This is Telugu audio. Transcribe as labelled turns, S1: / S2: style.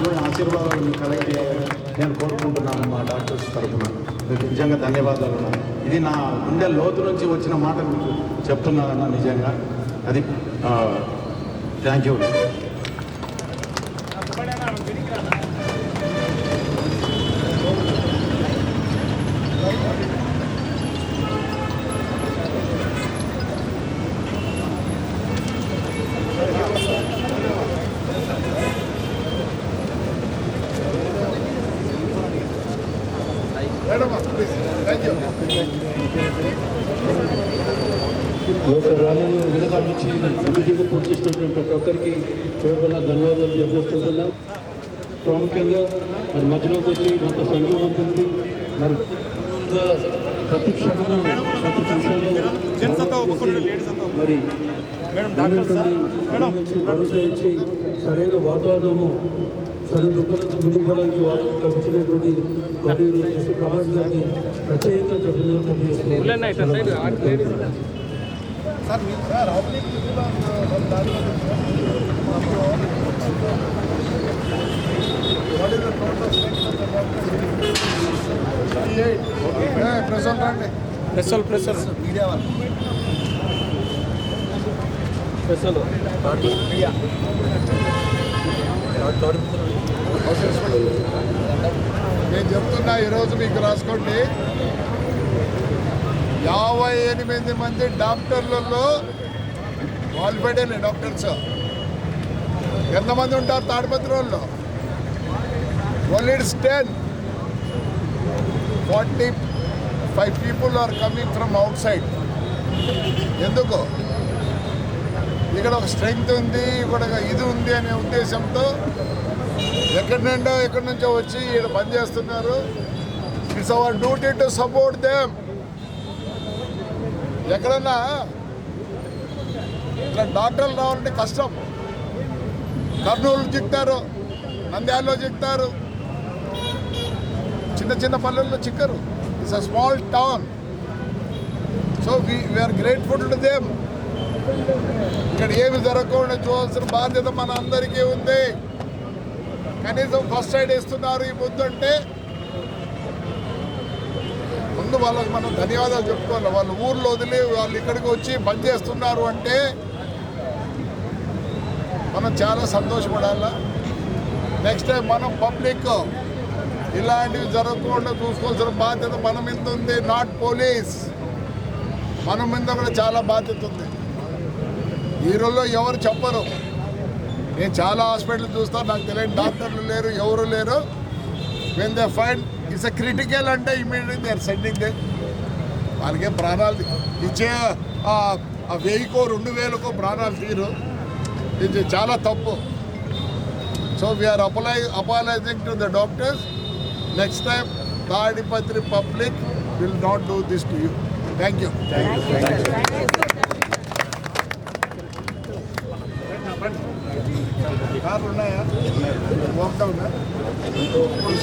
S1: శివుని ఆశీర్వాదాలు మీకు కలెక్ట్ నేను కోరుకుంటున్నాను మా డాక్టర్స్ తరఫున. మీకు నిజంగా ధన్యవాదాలు ఇది నా గుండె లోతు నుంచి వచ్చిన మాట మీకు చెప్తున్నానన్న నిజంగా. అది థ్యాంక్ యూ
S2: ఈ యొక్క ర్యాలీలో విడుదల నుంచి అభివృద్ధికి పూర్తిస్తున్నటువంటి ప్రతి ఒక్కరికి పేర్కొన్న ధన్యవాదాలు తెలియజేస్తున్నాం ప్రాముఖ్యంగా మరి మధ్యలోకి వచ్చి కొంత సంఘం ఉంటుంది. మరి ప్రతి క్షణము ప్రతి నిమిషంలో మరి ఉన్నటువంటి భరోసా ఇచ్చి సరైన వాతావరణము సరైన ముందుకోవడానికి వాళ్ళు కల్పించినటువంటి మరియు ప్రవాస్ గారిని ప్రత్యేకంగా ధన్యవాదాలు తెలియజేస్తున్నాం
S3: ప్రెస్సల్ ప్రెస్సల్
S4: నేను చెప్తున్నా ఈరోజు మీకు రాసుకోండి. యాభై ఎనిమిది మంది డాక్టర్లలో క్వాలిఫైడ్ అయిన డాక్టర్స్. ఎంతమంది ఉంటారు తాడిపత్రి వాళ్ళు only it's ten forty five people are coming from outside ఎందుకు? ఇక్కడ ఒక స్ట్రెంగ్త్ ఉంది ఇక్కడ ఇది ఉంది అనే ఉద్దేశంతో ఎక్కడి నుండో ఎక్కడి నుంచో వచ్చి ఇక్కడ పనిచేస్తున్నారు. It's our duty to support them ఎక్కడన్నా ఇట్లా డాక్టర్లు రావాలంటే కష్టం. కర్నూలు చిక్తారు నంద్యాలలో చిక్తారు చిన్న చిన్న పల్లెల్లో చిక్కరు. It's a small town so we are grateful to them ఇక్కడ ఏమి జరగకుండా చూడాల్సిన బాధ్యత మన అందరికీ ఉంది. కనీసం ఫస్ట్ ఎయిడ్ ఇస్తున్నారు ఈ ముందు అంటే. ముందు వాళ్ళకి మనం ధన్యవాదాలు చెప్పుకోవాలి. వాళ్ళు ఊర్లో వదిలి వాళ్ళు ఇక్కడికి వచ్చి బంద్ చేస్తున్నారు అంటే మనం చాలా సంతోషపడాలా? నెక్స్ట్ టైం మనం పబ్లిక్ ఇలాంటివి జరగకుండా చూసుకోవాల్సిన బాధ్యత మన మీద ఉంది నాట్ పోలీస్ మన మీద కూడా చాలా బాధ్యత ఉంది. ఈ రోజుల్లో ఎవరు చెప్పరు. నేను చాలా హాస్పిటల్ చూస్తాను నాకు తెలియని డాక్టర్లు లేరు ఎవరు లేరు. When they find it's a critical అంటే immediate they are sending they వాళ్ళకే ప్రాణాలు ఇచ్చే ఆ ఆ వెయ్యికో రెండు వేలకో ప్రాణాలు తీరు. ఇది చాలా తప్పు. So we are apologise apologising to the doctors next time Tadipatri public will not do this to you thank you Hard on that. Walked on that.